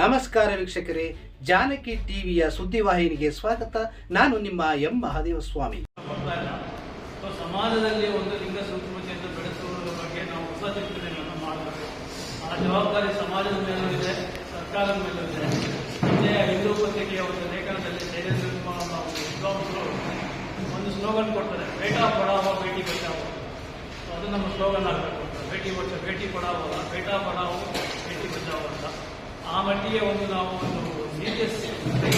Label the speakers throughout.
Speaker 1: ನಮಸ್ಕಾರ ವೀಕ್ಷಕರೇ, ಜಾನಕಿ ಟಿವಿಯ ಸುದ್ದಿವಾಹಿನಿಗೆ ಸ್ವಾಗತ. ನಾನು ನಿಮ್ಮ ಎಂ ಮಹಾದೇವ ಸ್ವಾಮಿ
Speaker 2: ಸಮಾಜದಲ್ಲಿ ಒಂದು ಲಿಂಗ ಸಂಸ್ಕೃತಿಯನ್ನು ಬೆಳೆಸುವುದರ ಬಗ್ಗೆ ನಾವು ಹೊಸ ಚಿಂತನೆಗಳನ್ನು ಮಾಡಬೇಕು. ಆ ಜವಾಬ್ದಾರಿ ಸಮಾಜದ ಮೇಲೂ ಇದೆ ಸರ್ಕಾರದ ಮೇಲೂ ಇದೆ ಮುಂದೆ ಹಿಂದೂ ಪತ್ರಿಕೆಯ ಒಂದು ಲೇಖನದಲ್ಲಿ ಶೈಲೇಂದ್ರ ವಿದ್ವಾಂಸರು ಒಂದು ಸ್ಲೋಗನ್ ಕೊಡ್ತಾರೆ. ಬೇಟಾ ಪಡಾವ, ಬೇಟಿ ಬಚಾವ. ಅದು ನಮ್ಮ ಸ್ಲೋಗನ್ ಆಗಬೇಕು ಅಂತ. ಬೇಟಿ ಬಚ, ಬೇಟಿ ಪಡಾವಲ್ಲ ಬೇಟಾ ಪಡಾವೋ, ಬೇಟಿ ಬಚಾವ ಅಂತ. ಆ ಮಟ್ಟಿಗೆ ಒಂದು ನಾವು ಒಂದು ಸೀರಿಯಸ್ ಮತ್ತೆ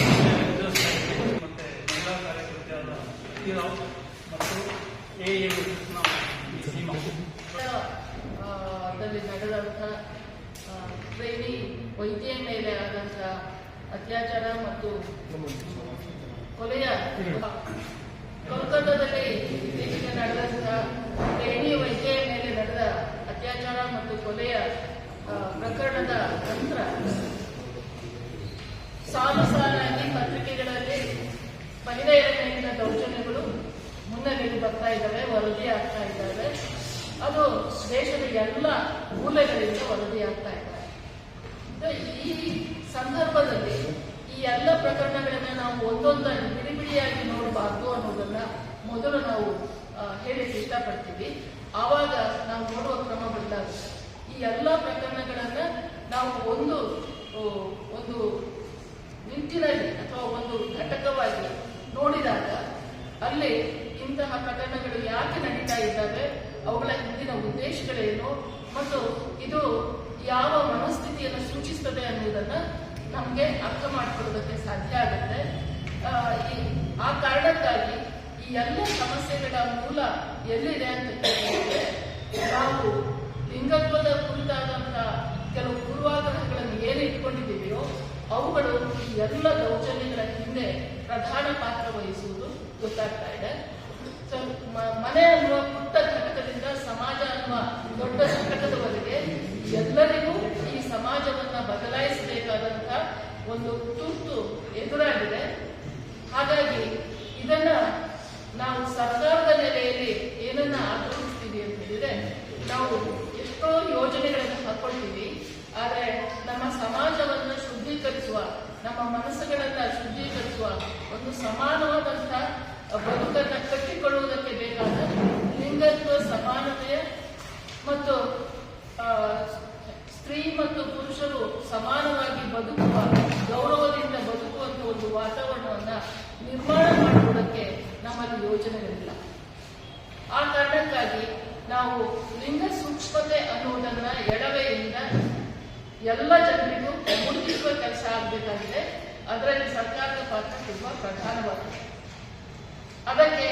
Speaker 2: ಮಹಿಳಾ ಕಾರ್ಯಕರ್ತೆಯಾದ ಹೀರಾವ್ ಮತ್ತು
Speaker 3: ದಲ್ಲಿ ನಡೆದಂಥ ಟ್ರೈನಿ ವೈದ್ಯ ಮೇಲೆ ಆದಂಥ ಅತ್ಯಾಚಾರ ಮತ್ತು ಕೊಲೆಯ ಕೋಲ್ಕತ್ತಾದಲ್ಲಿ ಇತ್ತೀಚೆಗೆ ನಡೆದಂಥ ಟ್ರೈನಿ ವೈದ್ಯ ಮೇಲೆ ನಡೆದ ಅತ್ಯಾಚಾರ ಮತ್ತು ಕೊಲೆಯ ಪ್ರಕರಣದ ನಂತರ ಸಾಲು ಸಾಲಾಗಿ ಪತ್ರಿಕೆಗಳಲ್ಲಿ ಮಹಿಳೆಯರ ದೌರ್ಜನ್ಯಗಳು ಮುನ್ನೆಲೆಗೆ ಬರ್ತಾ ಇದ್ದಾವೆ, ವರದಿ ಆಗ್ತಾ ಇದ್ದಾವೆ. ಅದು ದೇಶದ ಎಲ್ಲ ಮೂಲೆಗಳಿಂದ ವರದಿ ಆಗ್ತಾ ಇದ್ದಾವೆ. ಸೊ ಈ ಸಂದರ್ಭದಲ್ಲಿ ಈ ಎಲ್ಲ ಪ್ರಕರಣಗಳನ್ನ ನಾವು ಒಂದೊಂದನ್ನು ಬಿಡಿ ಬಿಡಿಯಾಗಿ ನೋಡಬಾರ್ದು ಅನ್ನೋದನ್ನ ಮೊದಲು ನಾವು ಹೇಳಿಕ್ಕೆ ಇಷ್ಟಪಡ್ತೀವಿ. ಆವಾಗ ನಾವು ನೋಡುವ ಕ್ರಮ ಬದಲಾಗುತ್ತೆ. ಎಲ್ಲ ಪ್ರಕರಣಗಳನ್ನ ನಾವು ಒಂದು ಒಂದು ನಿಟ್ಟಿನಲ್ಲಿ ಅಥವಾ ಒಂದು ಘಟಕವಾಗಿ ನೋಡಿದಾಗ ಅಲ್ಲಿ ಇಂತಹ ಪ್ರಕರಣಗಳು ಯಾಕೆ ನಡೀತಾ ಇದ್ದಾವೆ, ಅವುಗಳ ಹಿಂದಿನ ಉದ್ದೇಶಗಳೇನು, ಮತ್ತು ಇದು ಯಾವ ಮನಸ್ಥಿತಿಯನ್ನು ಸೂಚಿಸ್ತದೆ ಅನ್ನುವುದನ್ನ ನಮಗೆ ಅರ್ಥ ಮಾಡಿಕೊಳ್ಳೋದಕ್ಕೆ ಸಾಧ್ಯ ಆಗುತ್ತೆ. ಆ ಕಾರಣಕ್ಕಾಗಿ ಈ ಎಲ್ಲ ಸಮಸ್ಯೆಗಳ ಮೂಲ ಎಲ್ಲಿದೆ ಅಂತ ಕೇಳಿದ್ರೆ, ನಾವು ಲಿಂಗತ್ವದ ಕುರಿತಾದಂತಹ ಕೆಲವು ಪೂರ್ವಾಗ್ರಹಗಳನ್ನು ಏನು ಇಟ್ಕೊಂಡಿದ್ದೀವಿಯೋ, ಅವುಗಳು ಈ ಎಲ್ಲ ದೌರ್ಜನ್ಯಗಳ ಹಿಂದೆ ಪ್ರಧಾನ ಪಾತ್ರ ವಹಿಸುವುದು ಗೊತ್ತಾಗ್ತಾ ಇದೆ. ಮನೆ ಅನ್ನುವ ಪುಟ್ಟ ಘಟಕದಿಂದ ಸಮಾಜ ಅನ್ನುವ ದೊಡ್ಡ ಘಟಕದವರೆಗೆ ಎಲ್ಲರಿಗೂ ಈ ಸಮಾಜವನ್ನ ಬದಲಾಯಿಸಬೇಕಾದಂತಹ ಒಂದು ತುರ್ತು ಎದುರಾಗಿದೆ ಹಾಗಾಗಿ ಇದನ್ನ ನಾವು ಸರ್ಕಾರದ ನೆಲೆಯಲ್ಲಿ ಏನನ್ನ ಆಚರಿಸ್ತೀವಿ ಅಂತ ಹೇಳಿದ್ರೆ ನಾವು ಎಷ್ಟೋ ಯೋಜನೆಗಳನ್ನು ಹಾಕೊಳ್ತೀವಿ ಆದರೆ ನಮ್ಮ ಸಮಾಜವನ್ನ ಶುದ್ಧೀಕರಿಸುವ ನಮ್ಮ ಮನಸ್ಸುಗಳನ್ನ ಶುದ್ಧೀಕರಿಸುವ ಒಂದು ಸಮಾನವಾದಂತಹ ಬದುಕನ್ನ ಕಟ್ಟಿಕೊಳ್ಳುವುದಕ್ಕೆ ಬೇಕಾದ ಲಿಂಗತ್ವ ಸಮಾನತೆಯ ಮತ್ತು ಸ್ತ್ರೀ ಮತ್ತು ಪುರುಷರು ಸಮಾನವಾಗಿ ಬದುಕುವ, ಗೌರವದಿಂದ ಬದುಕುವಂತ ಒಂದು ವಾತಾವರಣವನ್ನ ನಿರ್ಮಾಣ ಮಾಡುವುದಕ್ಕೆ ನಮ್ಮಲ್ಲಿ ಯೋಜನೆಗಳಿಲ್ಲ. ಆ ಕಾರಣಕ್ಕಾಗಿ ನಾವು ಲಿಂಗ ಸೂಕ್ಷ್ಮತೆ ಅನ್ನುವುದನ್ನ ಎಡವೆಯಿಂದ ಎಲ್ಲ ಜನರಿಗೂ ಮುಳುಗಿಸುವ ಕೆಲಸ ಆಗಬೇಕಾಗಿದೆ. ಅದರಲ್ಲಿ ಸರ್ಕಾರದ ಪಾತ್ರ ತುಂಬಾ ಪ್ರಧಾನವಾಗಿದೆ. ಅದಕ್ಕೆ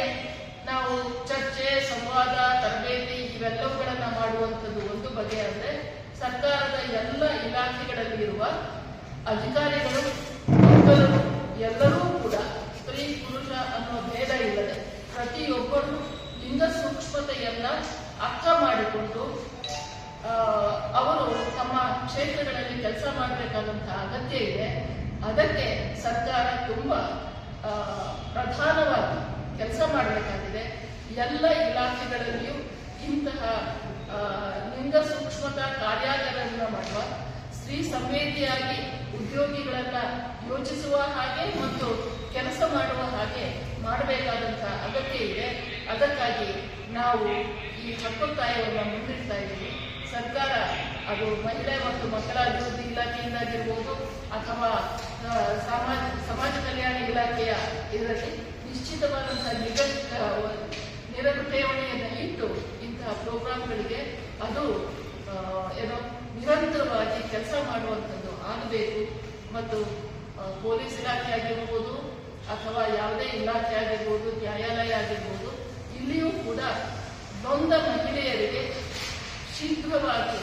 Speaker 3: ನಾವು ಚರ್ಚೆ, ಸಂವಾದ, ತರಬೇತಿ ಇವೆಲ್ಲವುಗಳನ್ನ ಮಾಡುವಂಥದ್ದು ಒಂದು ಬಗೆಯಾದ್ರೆ ಸರ್ಕಾರದ ಎಲ್ಲ ಇಲಾಖೆಗಳಲ್ಲಿ ಇರುವ ಅಧಿಕಾರಿಗಳು ಮಕ್ಕಳು ಎಲ್ಲರೂ ಕೂಡ ಸ್ತ್ರೀ, ಪುರುಷ ಅನ್ನೋ ಭೇದ ಇಲ್ಲದೆ ಪ್ರತಿಯೊಬ್ಬರು ಲಿಂಗ ಸೂಕ್ಷ್ಮತೆಯನ್ನ ಅರ್ಥ ಮಾಡಿಕೊಂಡು ಅವರು ತಮ್ಮ ಕ್ಷೇತ್ರಗಳಲ್ಲಿ ಕೆಲಸ ಮಾಡಬೇಕಾದಂತಹ ಅಗತ್ಯ ಇದೆ. ಅದಕ್ಕೆ ಸರ್ಕಾರ ತುಂಬ ಪ್ರಧಾನವಾಗಿ ಕೆಲಸ ಮಾಡಬೇಕಾಗಿದೆ. ಎಲ್ಲ ಇಲಾಖೆಗಳಲ್ಲಿಯೂ ಇಂತಹ ಲಿಂಗ ಸೂಕ್ಷ್ಮತಾ ಕಾರ್ಯಾಗಾರಗಳನ್ನು ಮಾಡುವ, ಸ್ತ್ರೀ ಸಂವೇದಿಯಾಗಿ ಉದ್ಯೋಗಿಗಳನ್ನ ಯೋಚಿಸುವ ಹಾಗೆ ಮತ್ತು ಕೆಲಸ ಮಾಡುವ ಹಾಗೆ ಮಾಡಬೇಕಾದಂತಹ ಅಗತ್ಯ ಇದೆ. ಅದಕ್ಕಾಗಿ ನಾವು ಈ ಹಕ್ಕೊತ್ತಾಯವನ್ನು ಮುಂದಿಡ್ತಾ ಇದ್ದೀವಿ. ಅದು ಮಹಿಳೆ ಮತ್ತು ಮಕ್ಕಳ ಅಭಿವೃದ್ಧಿ ಇಲಾಖೆಯಿಂದಾಗಿರ್ಬೋದು ಅಥವಾ ಸಮಾಜ ಸಮಾಜ ಕಲ್ಯಾಣ ಇಲಾಖೆಯ ಇದರಲ್ಲಿ ನಿಶ್ಚಿತವಾದಂತಹ ನಿಗ ಆ, ನಿರರು ಠೇವಣಿಯನ್ನು ಇಟ್ಟು ಇಂತಹ ಪ್ರೋಗ್ರಾಮ್ಗಳಿಗೆ ಅದು ಏನೋ ನಿರಂತರವಾಗಿ ಕೆಲಸ ಮಾಡುವಂಥದ್ದು ಆಗಬೇಕು ಮತ್ತು ಪೊಲೀಸ್ ಇಲಾಖೆ ಆಗಿರ್ಬೋದು ಅಥವಾ ಯಾವುದೇ ಇಲಾಖೆ ಆಗಿರ್ಬೋದು ನ್ಯಾಯಾಲಯ ಆಗಿರ್ಬೋದು ಇಲ್ಲಿಯೂ ಕೂಡ ನೊಂದ ಮಹಿಳೆಯರಿಗೆ ಶೀಘ್ರವಾಗಿ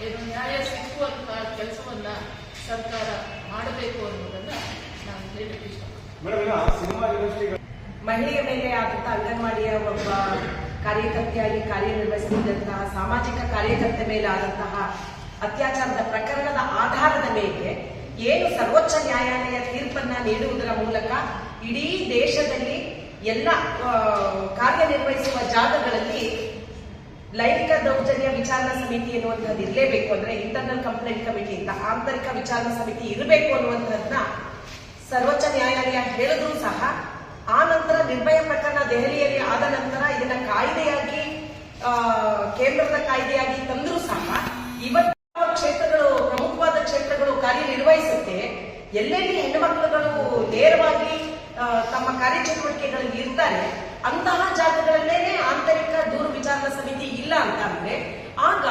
Speaker 3: ಏನು ನ್ಯಾಯ ಸಿಕ್ಕುವಂತಹ ಕೆಲಸವನ್ನ ಸರ್ಕಾರ ಮಾಡಬೇಕು ಅನ್ನೋದನ್ನ ನಾನು ಹೇಳಲಿಕ್ಕೆ ಇಷ್ಟಪಡ್ತೀನಿ.
Speaker 4: ಮಹಿಳೆಯ ಮೇಲೆ ಆದಂತಹ ಅಂಗನವಾಡಿಯ ಒಬ್ಬ ಕಾರ್ಯಕರ್ತೆಯಾಗಿ ಕಾರ್ಯನಿರ್ವಹಿಸುತ್ತಿದ್ದಂತಹ ಸಾಮಾಜಿಕ ಕಾರ್ಯಕರ್ತೆ ಮೇಲೆ ಆದಂತಹ ಅತ್ಯಾಚಾರದ ಪ್ರಕರಣದ ಆಧಾರದ ಮೇಲೆ ಏನು ಸರ್ವೋಚ್ಚ ನ್ಯಾಯಾಲಯ ತೀರ್ಪನ್ನ ನೀಡುವುದರ ಮೂಲಕ ಇಡೀ ದೇಶದಲ್ಲಿ ಎಲ್ಲ ಕಾರ್ಯನಿರ್ವಹಿಸುವ ಜಾಗಗಳಲ್ಲಿ ಲೈಂಗಿಕ ದೌರ್ಜನ್ಯ ವಿಚಾರಣಾ ಸಮಿತಿ ಎನ್ನುವಂಥದ್ದು ಇರಲೇಬೇಕು ಅಂದ್ರೆ ಇಂಟರ್ನಲ್ ಕಂಪ್ಲೇಂಟ್ ಕಮಿಟಿ ಅಂತ ಆಂತರಿಕ ವಿಚಾರಣಾ ಸಮಿತಿ ಇರಬೇಕು ಅನ್ನುವಂಥದ್ದನ್ನ ಸರ್ವೋಚ್ಚ ನ್ಯಾಯಾಲಯ ಹೇಳಿದ್ರು ಸಹ ಆ ನಂತರ ನಿರ್ಭಯ ಪ್ರಕರಣ ದೆಹಲಿಯಲ್ಲಿ ಆದ ನಂತರ ಇದನ್ನ ಕಾಯ್ದೆಯಾಗಿ ಕೇಂದ್ರದ ಕಾಯ್ದೆಯಾಗಿ ತಂದರೂ ಸಹ ಇವತ್ತು ಕ್ಷೇತ್ರಗಳು, ಪ್ರಮುಖವಾದ ಕ್ಷೇತ್ರಗಳು ಕಾರ್ಯನಿರ್ವಹಿಸುತ್ತೆ, ಎಲ್ಲೆಲ್ಲಿ ಹೆಣ್ಣು ಮಕ್ಕಳುಗಳು ನೇರವಾಗಿ ತಮ್ಮ ಕಾರ್ಯಚಟುವಟಿಕೆಗಳಲ್ಲಿ ಇರ್ತಾರೆ, ಅಂತಹ ಜಾಗಗಳಲ್ಲೇನೆ ಆಂತರಿಕ ದೂರು ಅಂತ ಅಂದ್ರೆ, ಆಗ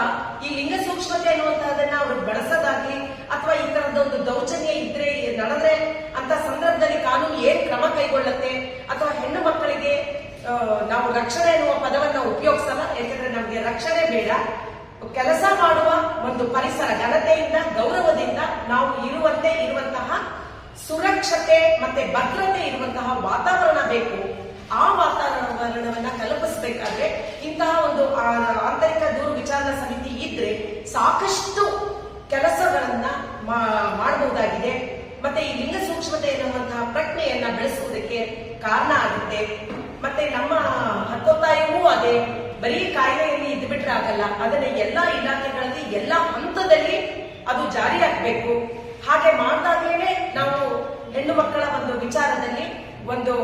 Speaker 4: ಈ ಲಿಂಗ ಸೂಕ್ಷ್ಮತೆ ಅನ್ನುವಂತಹದನ್ನ ಅವರು ಬಳಸೋದಾಗ್ಲಿ, ಅಥವಾ ಈ ತರದೊಂದು ದೌರ್ಜನ್ಯ ಇದ್ರೆ ನಡೆದ್ರೆ, ಅಂತ ಸಂದರ್ಭದಲ್ಲಿ ಕಾನೂನು ಏನ್ ಕ್ರಮ ಕೈಗೊಳ್ಳುತ್ತೆ, ಅಥವಾ ಹೆಣ್ಣು ಮಕ್ಕಳಿಗೆ ನಾವು ರಕ್ಷಣೆ ಎನ್ನುವ ಪದವನ್ನ ಉಪಯೋಗಿಸಲ್ಲ, ಯಾಕಂದ್ರೆ ನಮ್ಗೆ ರಕ್ಷಣೆ ಬೇಡ. ಕೆಲಸ ಮಾಡುವ ಒಂದು ಪರಿಸರ, ಘನತೆಯಿಂದ, ಗೌರವದಿಂದ ನಾವು ಇರುವಂತೆ ಇರುವಂತಹ ಸುರಕ್ಷತೆ ಮತ್ತೆ ಭದ್ರತೆ ಇರುವಂತಹ ವಾತಾವರಣ ಬೇಕು. ಆ ವಾತಾವರಣವನ್ನ ಕಲ್ಪಿಸಬೇಕಾದ್ರೆ ಇಂತಹ ಒಂದು ಆಂತರಿಕ ದೂರು ವಿಚಾರಣಾ ಸಮಿತಿ ಇದ್ರೆ ಸಾಕಷ್ಟು ಕೆಲಸಗಳನ್ನ ಮಾಡಬಹುದಾಗಿದೆ. ಮತ್ತೆ ಈ ಲಿಂಗ ಸೂಕ್ಷ್ಮತೆ ಎನ್ನುವಂತಹ ಪ್ರಜ್ಞೆಯನ್ನ ಬೆಳೆಸುವುದಕ್ಕೆ ಕಾರಣ ಆಗುತ್ತೆ. ಮತ್ತೆ ನಮ್ಮ ಹಕ್ಕೊತ್ತಾಯವೂ ಅದೇ. ಬರೀ ಕಾಯಿಲೆಯಲ್ಲಿ ಇದ್ದು ಬಿಟ್ರೆ ಆಗಲ್ಲ. ಅದನ್ನ ಎಲ್ಲಾ ಇಲಾಖೆಗಳಲ್ಲಿ, ಎಲ್ಲಾ ಹಂತದಲ್ಲಿ ಅದು ಜಾರಿಯಾಗಬೇಕು ಹಾಗೆ ಮಾಡಿದಾಗಲೇ ನಾವು ಹೆಣ್ಣು ಮಕ್ಕಳ ಒಂದು ವಿಚಾರದಲ್ಲಿ ಒಂದು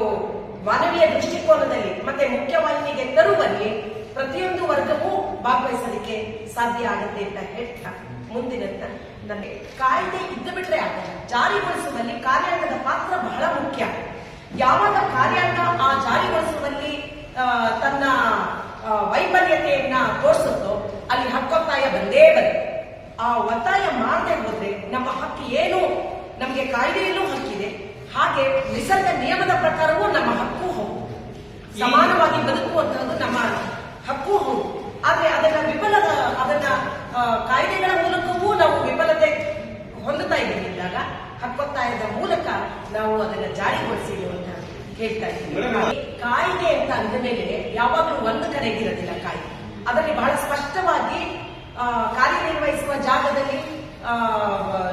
Speaker 4: ಮಾನವೀಯ ದೃಷ್ಟಿಕೋನದಲ್ಲಿ ಮತ್ತೆ ಮುಖ್ಯವಾಹಿನಿಗೆ ತರುವಲ್ಲಿ ಪ್ರತಿಯೊಂದು ವರ್ಗವೂ ಭಾಗವಹಿಸಲಿಕ್ಕೆ ಸಾಧ್ಯ ಆಗುತ್ತೆ ಅಂತ ಹೇಳ್ತಾ ಮುಂದಿನ ನನಗೆ ಕಾಯ್ದೆ ಇದ್ದು ಬಿಟ್ರೆ ಆಗಲ್ಲ. ಜಾರಿಗೊಳಿಸುವಲ್ಲಿ ಕಾರ್ಯಾಂಗದ ಪಾತ್ರ ಬಹಳ ಮುಖ್ಯ. ಯಾವಾಗ ಕಾರ್ಯಾಂಗ ಆ ಜಾರಿಗೊಳಿಸುವಲ್ಲಿ ತನ್ನ ವೈಫಲ್ಯತೆಯನ್ನ ತೋರಿಸುತ್ತೋ, ಅಲ್ಲಿ ಹಕ್ಕೊತ್ತಾಯ ಬಂದೇ ಬರುತ್ತೆ. ಆ ಒತ್ತಾಯ ಮಾಡದೆ ಹೋದ್ರೆ ನಮ್ಮ ಹಕ್ಕು ಏನು? ನಮಗೆ ಕಾಯ್ದೆಯಲ್ಲೂ ಹಕ್ಕಿದೆ. ಹಾಗೆ ನಿಸರ್ಗ ನಿಯಮದ ಪ್ರಕಾರವೂ ನಮ್ಮ ಹಕ್ಕು ಹೌದು. ಸಮಾನವಾಗಿ ಬದುಕುವಂತಹದ್ದು ನಮ್ಮ ಹಕ್ಕು ಹೌದು. ಆದ್ರೆ ಅದನ್ನ ವಿಫಲ ಅದನ್ನ ಕಾಯ್ದೆಗಳ ಮೂಲಕವೂ ನಾವು ವಿಫಲತೆ ಹೊಂದುತ್ತಾ ಇದ್ದಾಗ ಹಕ್ಕೊತ್ತಾಯದ ಮೂಲಕ ನಾವು ಅದನ್ನ ಜಾರಿಗೊಳಿಸಿ ಅಂತ ಹೇಳ್ತಾ ಇದ್ದೀವಿ. ಕಾಯ್ದೆ ಅಂತ ಅಂದ ಮೇಲೆ ಯಾವಾಗಲೂ ಒಂದು ಕಡೆಗಿರೋದಿಲ್ಲ ಕಾಯ್ದೆ. ಅದರಲ್ಲಿ ಬಹಳ ಸ್ಪಷ್ಟವಾಗಿ ಕಾರ್ಯನಿರ್ವಹಿಸುವ ಜಾಗದಲ್ಲಿ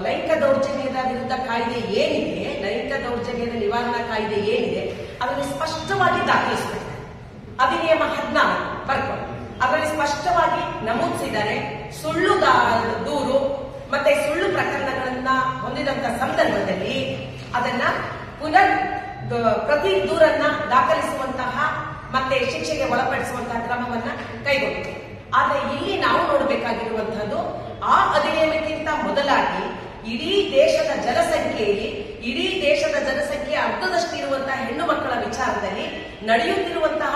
Speaker 4: ಲೈಂಗಿಕ ದೌರ್ಜನ್ಯದ ವಿರುದ್ಧ ಕಾಯ್ದೆ ಏನಿದೆ ದೌರ್ಜನ್ಯದ ನಿವಾರಣಾ ಕಾಯ್ದೆ ಏನಿದೆ ಅದನ್ನು ಸ್ಪಷ್ಟವಾಗಿ ದಾಖಲಿಸಬೇಕು. ಅಧಿನಿಯಮ ಹದಿನಾಲ್ಕು ಬರ್ಕೊಂಡು ಅದರಲ್ಲಿ ಸ್ಪಷ್ಟವಾಗಿ ನಮೂದಿಸಿದ್ದಾರೆ, ಸುಳ್ಳು ದೂರು ಮತ್ತೆ ಸುಳ್ಳು ಪ್ರಕರಣಗಳನ್ನ ಹೊಂದಿದಂತ ಸಂದರ್ಭದಲ್ಲಿ ಅದನ್ನ ಪುನರ್ ಪ್ರತಿ ದೂರನ್ನ ದಾಖಲಿಸುವಂತಹ ಮತ್ತೆ ಶಿಕ್ಷೆಗೆ ಒಳಪಡಿಸುವಂತಹ ಕ್ರಮವನ್ನ ಕೈಗೊಂಡಿದೆ. ಆದ್ರೆ ಇಲ್ಲಿ ನಾವು ನೋಡಬೇಕಾಗಿರುವಂತಹದ್ದು, ಆ ಅಧಿನಿಯಮಕ್ಕಿಂತ ಮೊದಲಾಗಿ ಇಡೀ ದೇಶದ ಜನಸಂಖ್ಯೆಯಲ್ಲಿ ಇಡೀ ದೇಶದ ಜನಸಂಖ್ಯೆ ಅರ್ಧದಷ್ಟು ಇರುವಂತಹ ಹೆಣ್ಣು ಮಕ್ಕಳ ವಿಚಾರದಲ್ಲಿ ನಡೆಯುತ್ತಿರುವಂತಹ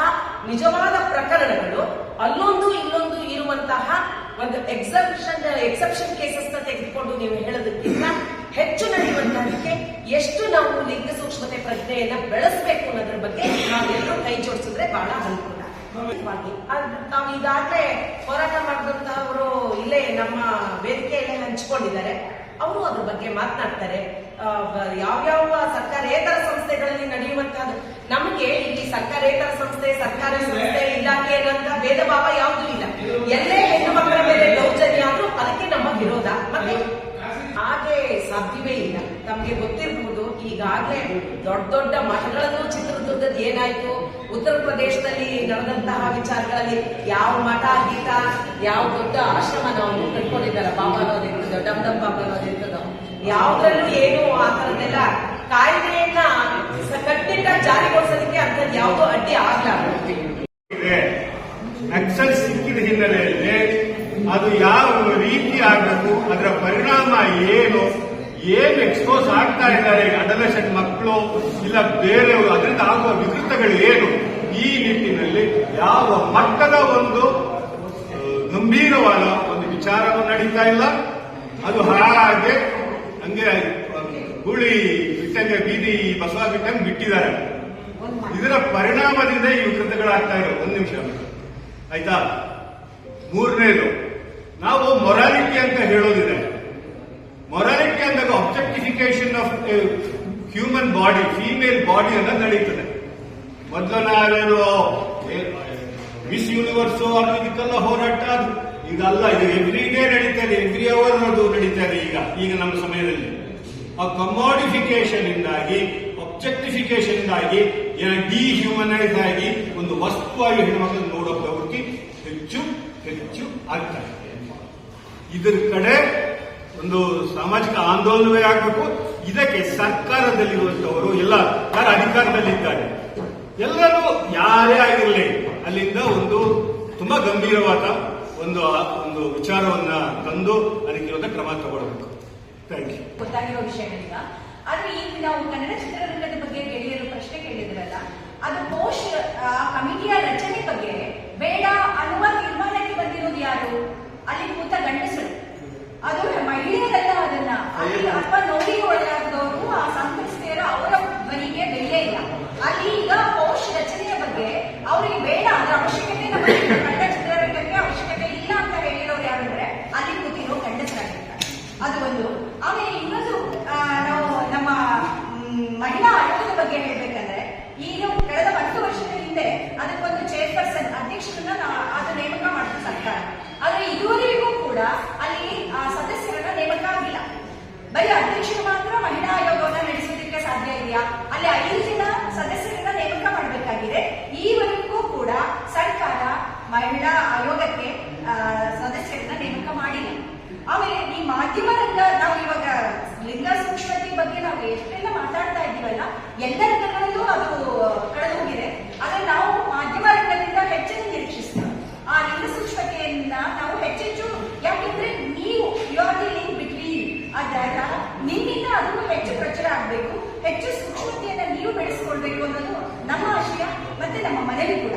Speaker 4: ನಿಜವಾದ ಪ್ರಕರಣಗಳು, ಅಲ್ಲೊಂದು ಇಲ್ಲೊಂದು ಇರುವಂತಹ ಒಂದು ಎಕ್ಸೆಪ್ಷನ್ ಎಕ್ಸೆಪ್ಷನ್ ಕೇಸಸ್ನ ತೆಗೆದುಕೊಂಡು ನೀವು ಹೇಳೋದಕ್ಕಿಂತ ಹೆಚ್ಚು ನಡೆಯುವಂತಹದಕ್ಕೆ ಎಷ್ಟು ನಾವು ಲಿಂಗ ಸೂಕ್ಷ್ಮತೆ ಪ್ರಜ್ಞೆಯನ್ನ ಬೆಳೆಸಬೇಕು ಅನ್ನೋದ್ರ ಬಗ್ಗೆ ನಾವೆಲ್ಲರೂ ಕೈ ಜೋಡಿಸಿದ್ರೆ ಬಹಳ ಅನುಕೂಲ. ನಾವು ಈಗಾಗಲೇ ಹೋರಾಟ ಮಾಡಿದಂತಹವರು ಇಲ್ಲೇ ನಮ್ಮ ವೇದಿಕೆಯಲ್ಲೇ ಹಂಚಿಕೊಂಡಿದ್ದಾರೆ. ಅವರು ಅದ್ರ ಬಗ್ಗೆ ಮಾತನಾಡ್ತಾರೆ. ಯಾವ್ಯಾವ ಸರ್ಕಾರೇತರ ಸಂಸ್ಥೆಗಳಲ್ಲಿ ನಡೆಯುವಂತಹದ್ದು. ನಮಗೆ ಇಲ್ಲಿ ಸರ್ಕಾರೇತರ ಸಂಸ್ಥೆ ಸರ್ಕಾರಿ ಸಂಸ್ಥೆ ಇಲಾಖೆ ಅನ್ನೋಂತ ಭೇದ ಭಾವ ಯಾವುದೂ ಇಲ್ಲ. ಎಲ್ಲೇ ಹೆಣ್ಣು ಮಕ್ಕಳ ಮೇಲೆ ದೌರ್ಜನ್ಯ ಆದ್ರೂ ಅದಕ್ಕೆ ನಮ್ಮ ವಿರೋಧ. ಮತ್ತೆ ಹಾಗೆ ಸಾಧ್ಯವೇ ಇಲ್ಲ. ತಮ್ಗೆ ಗೊತ್ತಿರಬಹುದು ಈಗಾಗಲೇ ದೊಡ್ಡ ದೊಡ್ಡ ಮಠಗಳನ್ನು ಚಿತ್ರದುರ್ಗದ ಏನಾಯ್ತು. ಉತ್ತರ ಪ್ರದೇಶದಲ್ಲಿ ನಡೆದಂತಹ ವಿಚಾರಗಳಲ್ಲಿ ಯಾವ ಮಠ ಗೀತ ಯಾವ ದೊಡ್ಡ ಆಶ್ರಮ ನಾವು ಕಟ್ಕೊಂಡಿದ್ದಾರೆ ಬಾಬಾ ಬಾಬಾ ಅನ್ನೋದಿರ್ತದೋ ಯಾವ್ದ್ರಲ್ಲೂ ಏನು ಆ ತರದೆಲ್ಲ ಕಾಯ್ದೆಯನ್ನ ಕಟ್ಟಿಟ್ಟ ಜಾರಿಗೊಳಿಸೋದಕ್ಕೆ ಅಂತದ್ ಯಾವುದೋ ಅಡ್ಡಿ ಆಗ್ಲಾರ್ದು
Speaker 5: ನಕ್ಸಲ್ ಸಿಕ್ಕಿದ ಹಿನ್ನೆಲೆಯಲ್ಲಿ ಅದು ಯಾವ ರೀತಿ ಆಗಬೇಕು, ಅದರ ಪರಿಣಾಮ ಏನು ಏನು ಎಕ್ಸ್ಪೋಸ್ ಆಗ್ತಾ ಇದ್ದಾರೆ ಅಡಲಶನ್ ಮಕ್ಕಳು ಇಲ್ಲ ಬೇರೆಯವರು, ಅದರಿಂದ ಆಗುವ ವಿಕೃತಗಳು ಏನು? ಈ ನಿಟ್ಟಿನಲ್ಲಿ ಯಾವ ಮಟ್ಟದ ಒಂದು ಗಂಭೀರವಾದ ಒಂದು ವಿಚಾರವೂ ನಡೀತಾ ಇಲ್ಲ. ಅದು ಹಾಗೆ ಹಂಗೆ ಗುಳಿ, ಬಿಟ್ಟಂಗೆ ಬೀದಿ, ಬಸವ ಬಿಟ್ಟಂಗೆ ಬಿಟ್ಟಿದ್ದಾರೆ. ಇದರ ಪರಿಣಾಮದಿಂದ ಈ ಕೃತಗಳಾಗ್ತಾ ಇರೋ ಒಂದು ನಿಮಿಷ. ಆಯ್ತಾ? ಮೂರನೇದು, ನಾವು ಮೊರಾಲಿಟಿ ಅಂತ ಹೇಳೋದಿದೆ. ಮೊರಾಲಿಟಿ ಅಂದಾಗ objectification of human body female body ಅಂತ ನಡೀತದೆ. ಮೊದಲು ನಾವೇನು ಮಿಸ್ ಯೂನಿವರ್ಸ್ ಅದು ಹೋರಾಟ ಅದು. ಅಲ್ಲ ಇದು ಎವ್ರಿ ಡೇ ನಡೀತಾರೆ ಎವ್ರಿ ಅವರ್ ಅದು ನಡೀತಾರೆ ಈಗ ಈಗ ನಮ್ಮ ಸಮಯದಲ್ಲಿ. ಆ ಕಮೋಡಿಫಿಕೇಶನ್ ಇಂದಾಗಿ ಅಬ್ಜೆಕ್ಟಿಫಿಕೇಶನ್ ಇಂದಾಗಿ ಡಿಹ್ಯೂಮನೈಸ್ ಆಗಿ ಒಂದು ವಸ್ತುವಾಗಿ ಹೆಣ್ಮಕ್ಳನ್ನ ನೋಡೋ ಪ್ರವೃತ್ತಿ ಹೆಚ್ಚು ಹೆಚ್ಚು ಆಗ್ತಾ ಇದೆ. ಇದರ ಕಡೆ ಒಂದು ಸಾಮಾಜಿಕ ಆಂದೋಲನವೇ ಆಗಬೇಕು. ಇದಕ್ಕೆ ಸರ್ಕಾರದಲ್ಲಿರುವಂತವರು ಎಲ್ಲ, ಯಾರು ಅಧಿಕಾರದಲ್ಲಿದ್ದಾರೆ? ಎಲ್ಲರೂ ಯಾರೇ ಆಗಿರಲಿ, ಅಲ್ಲಿಂದ ಒಂದು ತುಂಬಾ ಗಂಭೀರವಾದ ಒಂದು ಒಂದು ವಿಚಾರವನ್ನ ತಂದು ಅದಕ್ಕಿರುವಂತ ಕ್ರಮ ತಗೊಳ್ಬೇಕು. ಥ್ಯಾಂಕ್ ಯು
Speaker 6: ಗೊತ್ತಾಗಿರೋ ವಿಷಯಗಳಿಲ್ಲ ಆದ್ರೆ ಈಗ ನಾವು ಕನ್ನಡ ಚಿತ್ರರಂಗದ ಬಗ್ಗೆ ಗೆಳೆಯರು ಪ್ರಶ್ನೆ ಕೇಳಿದ್ರಲ್ಲ ಅದು ಪೋಸ್ಟ್ ಆ ಕಮಿಟಿಯ ರಚನೆ ಬಗ್ಗೆ ಬೇಡ ಅನ್ನುವ ನಿರ್ಮಾಣಕ್ಕೆ ಬಂದಿರೋದು ಯಾರು? ಅಲ್ಲಿ ಕೂತ ಗಂಡಸರು. ಅದು ಮಹಿಳೆಯರಲ್ಲ ಅದನ್ನ. ಅಲ್ಲಿ ಅಥವಾ ನೋವಿಗೆ ಒಳಗಾದವರು ಆ ಸಂತ್ರಸ್ತೆಯರ ಅವರ ಧ್ವನಿಗೆ ಬೆಲೆ ಇಲ್ಲ ಅಲ್ಲಿ ಈಗ ಪೋಸ್ಟ್ ರಚನೆಯ ಬಗ್ಗೆ ಅವರಿಗೆ ಬೇಡ ಅದರ ಅವಶ್ಯಕತೆ ನಮ್ಮ ಕನ್ನಡ ಚಿತ್ರರಂಗಕ್ಕೆ ಅವಶ್ಯಕತೆ ಇಲ್ಲ ಅಂತ ಹೇಳಿರೋರು ಯಾರಂದ್ರೆ ಅಲ್ಲಿ ಕೂತಿರೋ ಗಂಡಸರಾಗಿರ್ತಾರೆ ಅದು ಒಂದು ಆಮೇಲೆ ಇನ್ನೊಂದು ಆ, ನಾವು ನಮ್ಮ ಮ್, ಮಹಿಳಾ ಆಯೋಗದ ಬಗ್ಗೆ ಹೇಳ್ಬೇಕಂದ್ರೆ ಈಗ ಕಳೆದ ಹತ್ತು ವರ್ಷದ ಹಿಂದೆ ಅದಕ್ಕೊಂದು ಚೇರ್ಪರ್ಸನ್ ಅಧ್ಯಕ್ಷರನ್ನ ನಾ- ಅದು ನೇಮಕ ಮಾಡಿದ್ರು ಸರ್ಕಾರ ಆದ್ರೆ ಇದುವರೆಗೂ ಕೂಡ ಅಲ್ಲಿ ಆ, ಸದಸ್ಯರನ್ನ ನೇಮಕ ಆಗಿಲ್ಲ ಬರೀ ಅಧ್ಯಕ್ಷರು ಮಾತ್ರ ಮಹಿಳಾ ಆಯೋಗವನ್ನ ನಡೆಸೋದಕ್ಕೆ ಸಾಧ್ಯ ಇದೆಯಾ ಅಲ್ಲಿ ಐದು ಜನ ಸದಸ್ಯರನ್ನ ನೇಮಕ ಮಾಡಬೇಕಾಗಿದೆ ಈವರೆಗೂ ಕೂಡ ಸರ್ಕಾರ ಮಹಿಳಾ ಆಯೋಗಕ್ಕೆ ಆ, ಸದಸ್ಯರನ್ನ ನೇಮಕ ಮಾಡಿಲ್ಲ ಆಮೇಲೆ ಈ ಮಾಧ್ಯಮ ರಂಗ ನಾವು ಇವಾಗ ಲಿಂಗ ಸೂಕ್ಷ್ಮತೆ ಬಗ್ಗೆ ನಾವು ಎಷ್ಟೆಲ್ಲ ಮಾತಾಡ್ತಾ ಇದ್ದೀವಲ್ಲ, ಎಲ್ಲರ ರಂಗಗಳಲ್ಲೂ ಅದು ಕಳೆದು ಹೋಗಿದೆ ಆದ್ರೆ ನಾವು ಮಾಧ್ಯಮ ರಂಗದಿಂದ ಹೆಚ್ಚಿನ ನಿರೀಕ್ಷಿಸ್ತೇವೆ. ಆ ಲಿಂಗ ಸೂಕ್ಷ್ಮತೆಯನ್ನ ನಾವು ಹೆಚ್ಚೆಚ್ಚು, ಯಾಕೆಂದ್ರೆ ನೀವು ದಿ ಲಿಂಕ್ ಬಿಟ್ವೀನ್ ಆದಾಗ ನಿಮ್ಮಿಂದ ಅದು ಹೆಚ್ಚು ಪ್ರಚಾರ ಆಗಬೇಕು, ಹೆಚ್ಚು ಸೂಕ್ಷ್ಮತೆಯನ್ನ ನೀವು ಬೆಳೆಸ್ಕೊಳ್ಬೇಕು ಅನ್ನೋದು ನಮ್ಮ ಆಶಯ, ಮತ್ತೆ ನಮ್ಮ ಮನೇಲಿ ಕೂಡ.